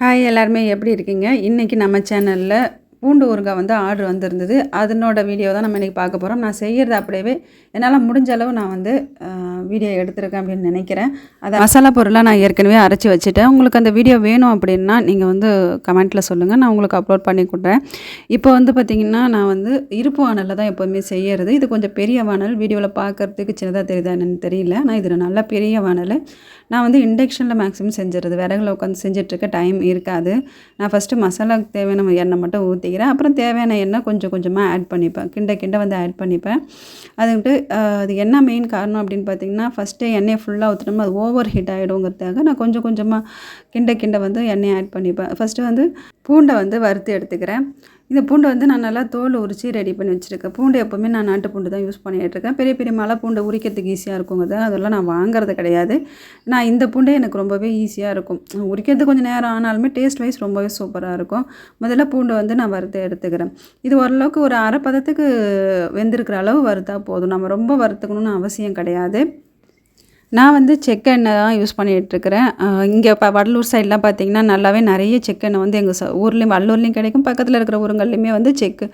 Hi எல்லாருமே எப்படி இருக்கீங்க? இன்றைக்கி நம்ம சேனலில் பூண்டு ஊறுகாய் வந்து ஆர்டர் வந்திருந்தது. அதனோட வீடியோ தான் நம்ம இன்றைக்கி பார்க்க போகிறோம் நான் செய்கிறது அப்படியே என்னால் முடிஞ்ச அளவு நான் வந்து வீடியோ எடுத்திருக்கேன் அப்படின்னு நினைக்கிறேன். அதை மசாலா பொருளாக நான் ஏற்கனவே அரைச்சி வச்சுட்டேன். உங்களுக்கு அந்த வீடியோ வேணும் அப்படின்னா நீங்கள் வந்து கமெண்ட்டில் சொல்லுங்கள் நான் உங்களுக்கு அப்லோட் பண்ணி கொடுறேன் இப்போ வந்து பார்த்திங்கன்னா நான் வந்து இருப்பு வானலில் தான் எப்போவுமே செய்யறது. இது கொஞ்சம் பெரிய வானல். வீடியோவில் பார்க்குறதுக்கு சின்னதாக தெரியுதா என்னன்னு தெரியல. நான் இதில் நல்ல பெரிய வானல். நான் வந்து இண்டக்ஷனில் மேக்ஸிமம் செஞ்சிடுறது. விறகுல உட்காந்து செஞ்சிட்ருக்க டைம் இருக்காது. நான் ஃபஸ்ட்டு மசாலாவுக்கு தேவையான எண்ணெய் மட்டும் ஊற்றி மாட்டிக்கிறேன் அப்புறம் தேவையான எண்ணெய் கொஞ்சம் கொஞ்சமாக ஆட் பண்ணிப்பேன். கிண்ட கிண்ட வந்து ஆட் பண்ணிப்பேன். அதுக்கிட்டு அது என்ன மெயின் காரணம் அப்படின்னு பார்த்தீங்கன்னா ஃபஸ்ட்டே எண்ணெயை ஃபுல்லாக ஊற்றினோம்னா அது ஓவர் ஹீட் ஆகிடுங்கிறதுக்காக நான் கொஞ்சம் கொஞ்சமாக கிண்ட கிண்ட வந்து எண்ணெயை ஆட் பண்ணிப்பேன். ஃபஸ்ட்டு வந்து பூண்டை வந்து வறுத்து எடுத்துக்கிறேன். இந்த பூண்டை வந்து நான் நல்லா தோல் உரித்து ரெடி பண்ணி வச்சுருக்கேன். பூண்டு எப்போவுமே நான் நாட்டு பூண்டு தான் யூஸ் பண்ணிகிட்ருக்கேன் பெரிய பெரிய மலை பூண்டை உரிக்கிறதுக்கு ஈஸியாக இருக்குங்க. அதெல்லாம் நான் வாங்குறது கிடையாது. நான் இந்த பூண்டே எனக்கு ரொம்பவே ஈஸியாக இருக்கும். உரிக்கிறது கொஞ்சம் நேரம் ஆனாலுமே டேஸ்ட் வைஸ் ரொம்பவே சூப்பராக இருக்கும். முதல்ல பூண்டை வந்து நான் வறுத்து எடுத்துக்கிறேன். இது ஓரளவுக்கு ஒரு அரை பதத்துக்கு வெந்திருக்கிற அளவு வறுத்தா போதும். நம்ம ரொம்ப வறுத்துக்கணும்னு அவசியம் கிடையாது. நான் வந்து செக்கெண்ணெய் தான் யூஸ் பண்ணிகிட்ருக்கிறேன். இங்கே இப்போ வடலூர் சைட்லாம் பார்த்திங்கன்னா நல்லாவே நிறைய செக்கெண்ணெய் வந்து எங்கள் ச ஊர்லேயும் வடலூர்லேயும் கிடைக்கும். பக்கத்தில் இருக்கிற ஊருங்கள்லையுமே வந்து செக்கு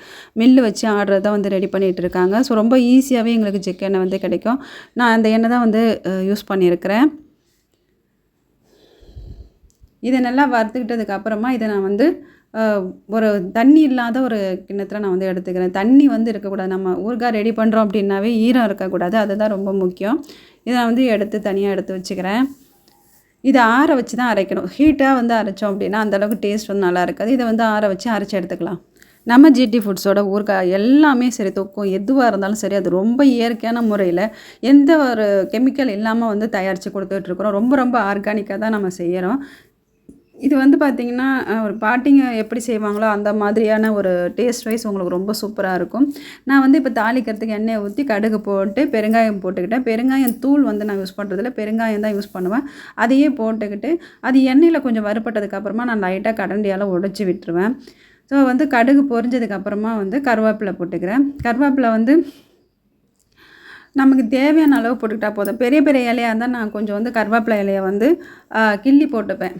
மில்லு வச்சு ஆடுறத வந்து ரெடி பண்ணிகிட்டு இருக்காங்க ஸோ ரொம்ப ஈஸியாகவே எங்களுக்கு செக்கெண்ணெய் வந்து கிடைக்கும். நான் அந்த எண்ணெய் தான் வந்து யூஸ் பண்ணியிருக்கிறேன். இதை நல்லா வறுத்துக்கிட்டதுக்கு அப்புறமா இதை நான் வந்து ஒரு தண்ணி இல்லாத ஒரு கிண்ணத்தில் நான் வந்து எடுத்துக்கிறேன். தண்ணி வந்து இருக்கக்கூடாது. நம்ம ஊறுகாய் ரெடி பண்ணுறோம் அப்படின்னாவே ஈரம் இருக்கக்கூடாது. அதுதான் ரொம்ப முக்கியம். இதை நான் வந்து எடுத்து தனியாக எடுத்து வச்சுக்கிறேன். இதை ஆற வச்சு தான் அரைக்கணும். ஹீட்டாக வந்து அரைச்சோம் அப்படின்னா அந்தளவுக்கு டேஸ்ட் வந்து நல்லா இருக்காது. இதை வந்து ஆற வச்சு அரைச்சி எடுத்துக்கலாம். நம்ம ஜிடி ஃபுட்ஸோட ஊறுகாய் எல்லாமே சரி தொக்கும் எதுவாக இருந்தாலும் சரி அது ரொம்ப இயற்கையான முறையில் எந்த ஒரு கெமிக்கல் இல்லாமல் வந்து தயாரித்து கொடுத்துட்ருக்குறோம் ரொம்ப ரொம்ப ஆர்கானிக்காக தான் நம்ம செய்கிறோம் இது வந்து பார்த்திங்கன்னா ஒரு பாட்டிங்க எப்படி செய்வாங்களோ அந்த மாதிரியான ஒரு டேஸ்ட் வைஸ் உங்களுக்கு ரொம்ப சூப்பராக இருக்கும். நான் வந்து இப்போ தாளிக்கிறதுக்கு எண்ணெயை ஊற்றி கடுகு போட்டு பெருங்காயம் போட்டுக்கிட்டேன். பெருங்காயம் தூள் வந்து நான் யூஸ் பண்ணுறதில்ல பெருங்காயம் தான் யூஸ் பண்ணுவேன். அதையே போட்டுக்கிட்டு அது எண்ணெயில் கொஞ்சம் வறுப்பட்டதுக்கப்புறமா நான் லைட்டாக கடண்டியால் உடச்சி விட்டுருவேன். ஸோ வந்து கடுகு பொரிஞ்சதுக்கப்புறமா வந்து கருவேப்பிலை போட்டுக்கிறேன். கருவேப்பிலை வந்து நமக்கு தேவையான அளவு போட்டுக்கிட்டால் போதும். பெரிய பெரிய இலையாக இருந்தால் நான் கொஞ்சம் வந்து கருவேப்பிலை இலையை வந்து கிள்ளி போட்டுப்பேன்.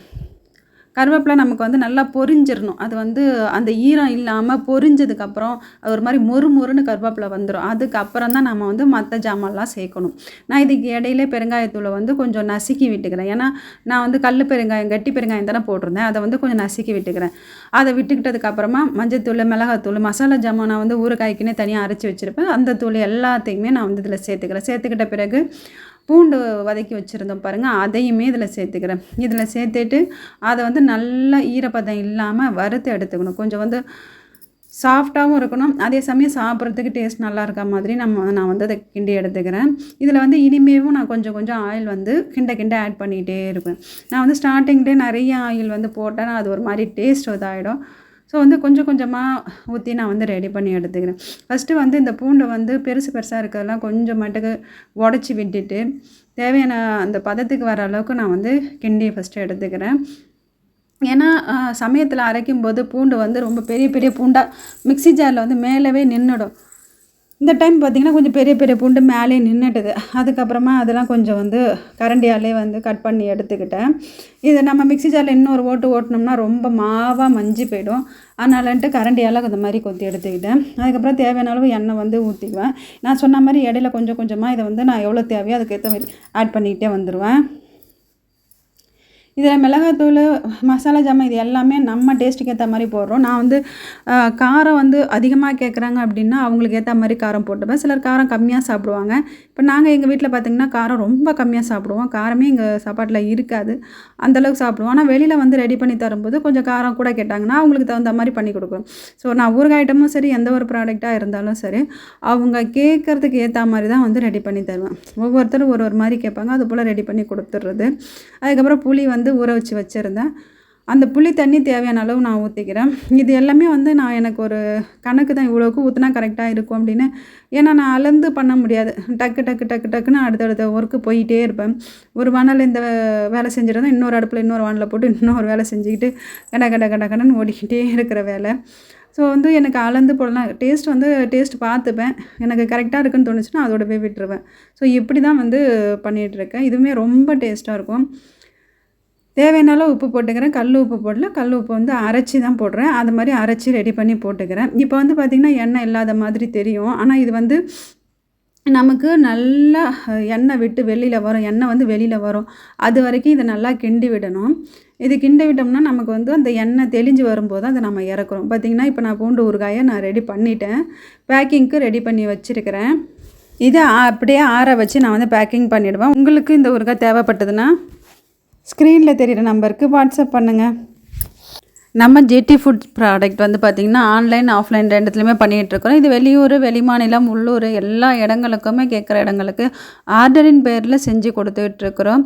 கருவேப்பிலை நமக்கு வந்து நல்லா பொரிஞ்சிடணும் அது வந்து அந்த ஈரம் இல்லாமல் பொரிஞ்சதுக்கப்புறம் அது ஒரு மாதிரி மொறு மொறுன்னு கருவேப்பிலை வந்துடும் அதுக்கப்புறம் தான் நம்ம வந்து மற்ற ஜாமான்லாம் சேர்க்கணும். நான் இதுக்கு இடையில பெருங்காயத்தூளை வந்து கொஞ்சம் நசுக்கி விட்டுக்கிறேன். ஏன்னா நான் வந்து கல் பெருங்காயம் கட்டி பெருங்காயம் தானே போட்டிருந்தேன். அதை வந்து கொஞ்சம் நசுக்கி விட்டுக்கிறேன். அதை விட்டுக்கிட்டதுக்கப்புறமா மஞ்சத்தூள் மிளகாத்தூள் மசாலா ஜாமான் நான் வந்து ஊறுகாய்க்குன்னே தனியாக அரைச்சி வச்சுருப்பேன். அந்த தூள் எல்லாத்தையுமே நான் வந்து இதில் சேர்த்துக்கிறேன். சேர்த்துக்கிட்ட பிறகு பூண்டு வதக்கி வச்சுருந்தோம் பாருங்கள் அதையுமே இதில் சேர்த்துக்கிறேன். இதில் சேர்த்துட்டு அதை வந்து நல்லா ஈரப்பதம் இல்லாமல் வறுத்து எடுத்துக்கணும். கொஞ்சம் வந்து சாஃப்டாகவும் இருக்கணும். அதே சமயம் சாப்பிட்றதுக்கு டேஸ்ட் நல்லா இருக்க மாதிரி நம்ம நான் வந்து அதை கிண்டி எடுத்துக்கிறேன். இதில் வந்து இனிமேவும் நான் கொஞ்சம் கொஞ்சம் ஆயில் வந்து கிண்ட கிண்ட ஆட் பண்ணிகிட்டே இருப்பேன். நான் வந்து ஸ்டார்டிங்லேயே நிறைய ஆயில் வந்து போட்டேன். அது ஒரு மாதிரி டேஸ்ட் இதாகிடும் ஸோ வந்து கொஞ்சம் கொஞ்சமாக ஊற்றி நான் வந்து ரெடி பண்ணி எடுத்துக்கிறேன். ஃபஸ்ட்டு வந்து இந்த பூண்டை வந்து பெருசு பெருசாக இருக்கிறதெல்லாம் கொஞ்சம் மட்டுக்கு உடச்சி விட்டுட்டு தேவையான அந்த பதத்துக்கு வர அளவுக்கு நான் வந்து கிண்டி ஃபஸ்ட்டு எடுத்துக்கிறேன். ஏன்னா சமயத்தில் அரைக்கும் போது பூண்டு வந்து ரொம்ப பெரிய பெரிய பூண்டாக மிக்சி ஜாரில் வந்து மேலவே நின்றுடும் இந்த டைம் பார்த்திங்கன்னா கொஞ்சம் பெரிய பெரிய பூண்டு மேலே நின்றுட்டுது அதுக்கப்புறமா அதெல்லாம் கொஞ்சம் வந்து கரண்டியாலே வந்து கட் பண்ணி எடுத்துக்கிட்டேன். இதை நம்ம மிக்சி ஜாரில் இன்னொரு ஓட்டு ஓட்டினோம்னா ரொம்ப மாவாக மஞ்சி போயிடும். அதனாலன்ட்டு கரண்டியால் அந்த மாதிரி கொத்தி எடுத்துக்கிட்டேன். அதுக்கப்புறம் தேவையான அளவு எண்ணெய் வந்து ஊற்றிக்குவேன் நான் சொன்ன மாதிரி இடையில கொஞ்சம் கொஞ்சமாக இதை வந்து நான் எவ்வளோ தேவையோ அதுக்கேற்ற மாதிரி ஆட் பண்ணிக்கிட்டே வந்துடுவேன் இதில் மிளகாத்தூள் மசாலா ஜாமான் இது எல்லாமே நம்ம டேஸ்ட்டுக்கு ஏற்ற மாதிரி போடுறோம். நான் வந்து காரம் வந்து அதிகமாக கேட்குறாங்க அப்படின்னா அவங்களுக்கு ஏற்ற மாதிரி காரம் போட்டுப்பேன். சிலர் காரம் கம்மியாக சாப்பிடுவாங்க. இப்போ நாங்கள் எங்கள் வீட்டில் பார்த்திங்கன்னா காரம் ரொம்ப கம்மியாக சாப்பிடுவோம். காரமே எங்கள் சாப்பாட்டில் இருக்காது. அந்தளவுக்கு சாப்பிடுவோம். ஆனால் வெளியில் வந்து ரெடி பண்ணி தரும்போது கொஞ்சம் காரம் கூட கேட்டாங்கன்னா அவங்களுக்கு தகுந்த மாதிரி பண்ணி கொடுக்குறோம். ஸோ நான் ஊறுகாய் ஐட்டமும் சரி எந்த ஒரு ப்ராடக்டாக இருந்தாலும் சரி அவங்க கேட்குறதுக்கு ஏற்ற மாதிரி தான் வந்து ரெடி பண்ணி தருவேன். ஒவ்வொருத்தரும் ஒரு ஒரு மாதிரி கேட்பாங்க. அது போல் ரெடி பண்ணி கொடுத்துட்றது. அதுக்கப்புறம் புளி வந்து வந்து ஊற வச்சு வச்சுருந்தேன். அந்த புளி தண்ணி தேவையான அளவு நான் ஊற்றிக்கிறேன் இது எல்லாமே வந்து நான் எனக்கு ஒரு கணக்கு தான் இவ்வளோக்கு ஊற்றினா கரெக்டாக இருக்கும் அப்படின்னு. ஏன்னா நான் அளந்து பண்ண முடியாது. டக்கு டக்கு டக்கு டக்குன்னு அடுத்தடுத்த ஒர்க்கு போயிட்டே இருப்பேன். ஒரு வானல் இந்த வேலை செஞ்சுட்டு இன்னொரு அடுப்பில் இன்னொரு வானலை போட்டு இன்னொரு வேலை செஞ்சுக்கிட்டு கட கட கட கடன்னு ஓடிக்கிட்டே இருக்கிற வேலை. ஸோ வந்து எனக்கு அளந்து போடலாம் டேஸ்ட் வந்து டேஸ்ட் பார்த்துப்பேன். எனக்கு கரெக்டாக இருக்குன்னு தோணுச்சுன்னா அதோட போய் விட்டுருவேன். ஸோ இப்படி தான் வந்து பண்ணிகிட்ருக்கேன் இதுவுமே ரொம்ப டேஸ்ட்டாக இருக்கும். தேவையான உப்பு போட்டுக்கிறேன். கல் உப்பு போடல. கல் உப்பு வந்து அரைச்சி தான் போடுறேன். அது மாதிரி அரைச்சி ரெடி பண்ணி போட்டுக்கிறேன். இப்போ வந்து பார்த்திங்கன்னா எண்ணெய் இல்லாத மாதிரி தெரியும். ஆனால் இது வந்து நமக்கு நல்லா எண்ணெய் விட்டு வெளியில் வரும். எண்ணெய் வந்து வெளியில் வரும். அது வரைக்கும் இதை நல்லா கிண்டி விடணும். இது கிண்டி விட்டோம்னா நமக்கு வந்து அந்த எண்ணெய் தெளிஞ்சு வரும்போது அதை நம்ம இறக்குறோம். பார்த்திங்கன்னா இப்போ நான் பூண்டு ஊறுகாயை நான் ரெடி பண்ணிட்டேன். பேக்கிங்க்கு ரெடி பண்ணி வச்சுருக்கிறேன். இதை அப்படியே ஆற வச்சு நான் வந்து பேக்கிங் பண்ணிவிடுவேன் உங்களுக்கு இந்த ஊறுகாய் தேவைப்பட்டதுன்னா ஸ்க்ரீனில் தெரிகிற நம்பருக்கு வாட்ஸ்அப் பண்ணுங்கள் நம்ம ஜிடி ஃபுட் ப்ராடக்ட் வந்து பார்த்திங்கன்னா ஆன்லைன் ஆஃப்லைன் ரெண்டுத்துலையுமே பண்ணிகிட்ருக்கோம் இது வெளியூர் வெளிமாநிலம் உள்ளூர் எல்லா இடங்களுக்குமே கேட்குற இடங்களுக்கு ஆர்டரின் பேரில் செஞ்சு கொடுத்துட்ருக்குறோம்